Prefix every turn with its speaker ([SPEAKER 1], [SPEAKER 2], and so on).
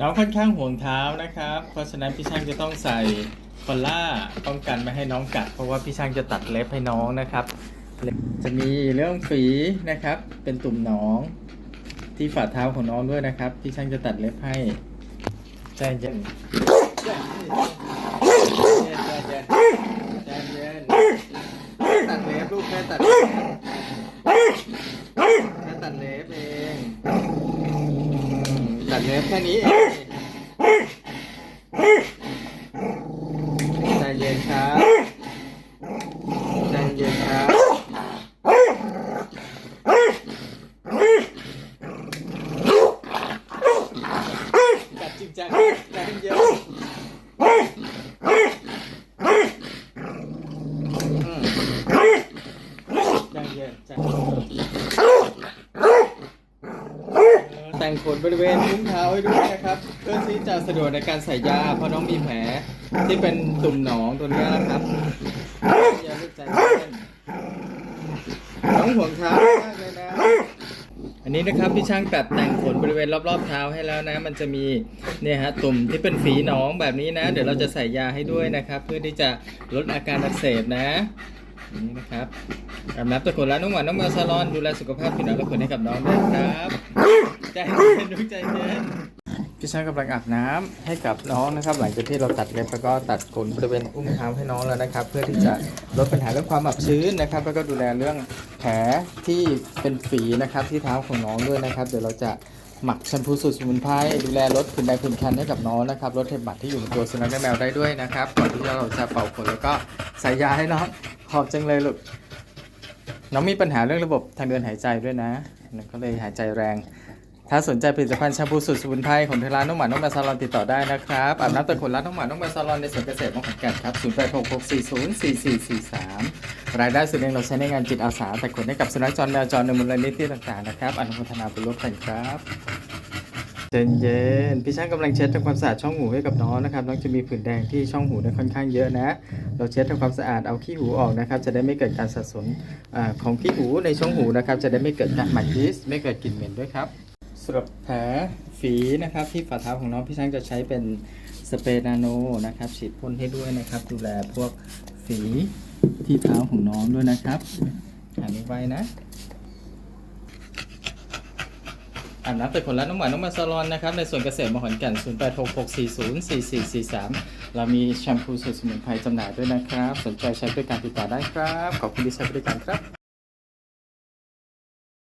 [SPEAKER 1] น้องค่อนข้างห่วงเท้านะครับ เพราะฉะนั้นพี่ช่างจะต้องใส่คอลล่าป้องกันไม่ให้น้องกัด เพราะว่าพี่ช่างจะตัดเล็บให้น้องนะครับ จะมีเรื่องฝีนะครับ เป็นตุ่มหนอง ที่ฝ่าเท้าของน้องด้วยนะครับ พี่ช่างจะตัดเล็บให้ใจเย็นใจเย็นใจเย็นตัดเล็บลูกแค่ตัดเล็บแค่ตัดเล็บเองอืมตัด เนื้อแค่นี้เองใจเย็นครับใจเย็นครับกัดจริงจังใจเย็นอืมใจเย็นใจเย็น แต่งขนบริเวณนิ้วเท้าให้ด้วยนะครับ เพื่อที่จะสะดวกในการใส่ยา เพราะน้องมีแผลที่เป็นตุ่มหนองตัวนี้นะครับอย่าลูกใจเย็นน้องห่วงเท้ามากเลยนะ อันนี้นะครับพี่ช่างตัดแต่งขนบริเวณรอบๆเท้าให้แล้วนะ มันจะมีเนี่ยฮะตุ่มที่เป็นฝีหนองแบบนี้นะ เดี๋ยวเราจะใส่ยาให้ด้วยนะครับ เพื่อที่จะลดอาการอักเสบนะนี่นะครับอาบน้ำตะขนแล้วน้องหวานน้องแมวซาลอนดูแลสุขภาพผิวหนังและขนให้กับน้องด้วยครับ ใจเย็นดูใจเย็นพี่ช่างกำลังอาบน้ำให้กับน้องนะครับ หลังจากที่เราตัดเล็บแล้วก็ตัดขนบริเวณอุ้งเท้าให้น้องแล้วนะครับ เพื่อที่จะลดปัญหาเรื่องความอับชื้นนะครับ แล้วก็ดูแลเรื่องแผลที่เป็นฝีนะครับที่เท้าของน้องด้วยนะครับ เดี๋ยวเราจะหมักแชมพูสูตรสมุนไพรดูแลลดผื่นแดงผื่นคันให้กับน้องนะครับลดเห็บหมัดที่อยู่บนตัวสุนัขและแมวได้ด้วยนะครับก่อนที่เราจะเป่าขนแล้วก็ใส่ยาให้น้องหอบจังเลยลูกน้องมีปัญหาเรื่องระบบทางเดินหายใจด้วยนะก็เลยหายใจแรง ถ้าสนใจผลิตภัณฑ์แชมพูสูตรสมุนไพรของทางร้านน้องหมาน้องแมวซาลอนติดต่อได้นะครับอาบน้ำตะขนร้านน้องหมาน้องแมวซาลอนในสวนเกษตรมงขอนแก่นครับ0866404443 รายได้ส่วนหนึ่งเราใช้ในงานจิตอาสาแต่ขนให้กับสุนัขจรแมวจรในมูลนิธิต่างๆนะครับอนุโมทนาบุญร่วมกันครับเย็นเย็นๆพี่ช่างกำลังเช็ดทำความสะอาดช่องหูให้กับน้องนะครับน้องจะมีผื่นแดงที่ช่องหูเนี่ยค่อนข้างเยอะนะ เราเช็ดทำความสะอาดเอาขี้หูออกนะครับ จะได้ไม่เกิดการสะสมของขี้หูในช่องหูนะครับ จะได้ไม่เกิดการหมักยีสไม่เกิดกลิ่นเหม็นด้วยครับ สำหรับแผลฝีนะครับที่ฝ่าเท้าของน้องพี่ช่างจะใช้เป็นสเปรย์นาโนนะครับฉีดพ่นให้ด้วยนะครับ ดูแลพวกฝีที่เท้าของน้องด้วยนะครับอ่านไว้นะอาบน้ำแต่คนละน้องหวานน้องมาซาลอนนะครับ ในส่วนเกษตรมหอนแก่น 0866404443 เรามีแชมพูสูตรสมุนไพรจำหน่ายด้วยนะครับ สนใจใช้บริการติดต่อได้ครับ ขอบคุณที่ใช้บริการครับ